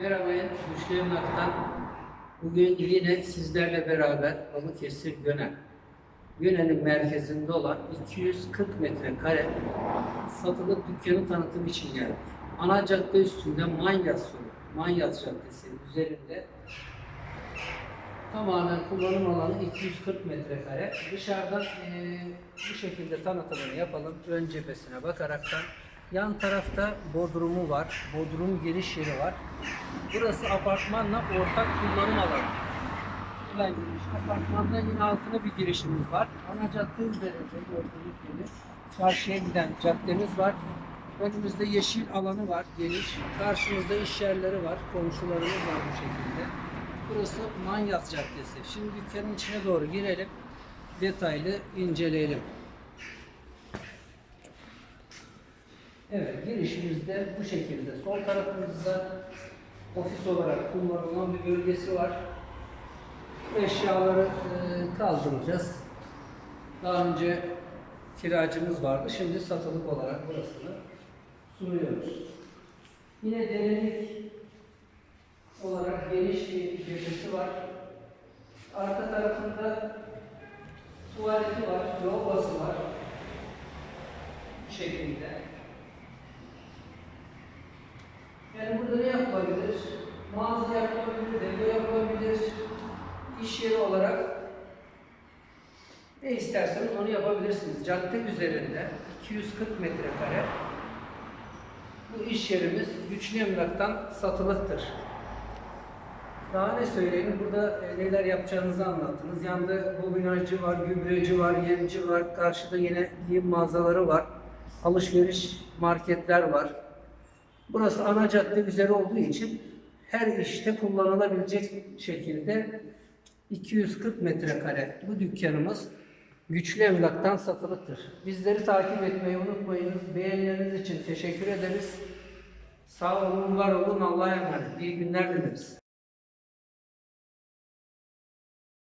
Merhaba, Güçlü Emlak'tan. Bugün yine sizlerle beraber Balıkesir Gönen. Gönen'in merkezinde olan 240 metrekare satılık dükkanı tanıtım için geldik. Ana cadde üstünde Manyas yolu, Manyas Caddesi üzerinde tamamen kullanım alanı 240 metrekare. Dışarıdan eee, bu şekilde tanıtımını yapalım. Ön cephesine bakaraktan. Yan tarafta bodrumu var. Bodrum giriş yeri var. Burası apartmanla ortak kullanım alanı. Buradan giriş. Apartmanda yine altına bir girişimiz var. Ana cadde üzerinde gördüğünüz gibi çarşıya giden caddemiz var. Önümüzde yeşil alanı var geniş. Karşımızda iş yerleri var. Komşularımız var bu şekilde. Burası Manyas Caddesi. Şimdi dükkanın içine doğru girelim. Detaylı inceleyelim. Evet, girişimizde bu şekilde. Sol tarafımızda ofis olarak kullanılan bir bölgesi var. Eşyaları e, kaldıracağız. Daha önce kiracımız vardı. Şimdi satılık olarak burasını sunuyoruz. Yine derinlik olarak geniş bir cephesi var. Arka tarafında tuvaleti var, lavabosu var. Bu şekilde. Yani burada ne yapılabilir? Mağaza yapılabilir, depo yapılabilir, iş yeri olarak ne isterseniz onu yapabilirsiniz. Cadde üzerinde 240 metrekare bu iş yerimiz güçlü emlaktan satılıktır. Daha ne söyleyelim? Burada e, neler yapacağınızı anlattınız. Yanında bobinajcı var, gübreci var, yemci var. Karşıda yine giyim mağazaları var. Alışveriş marketler var. Burası ana cadde üzeri olduğu için her işte kullanılabilecek şekilde 240 metrekare bu dükkanımız güçlü emlaktan satılıktır. Bizleri takip etmeyi unutmayınız. Beğenileriniz için teşekkür ederiz. Sağ olun, var olun, Allah'a emanet. İyi günler dileriz.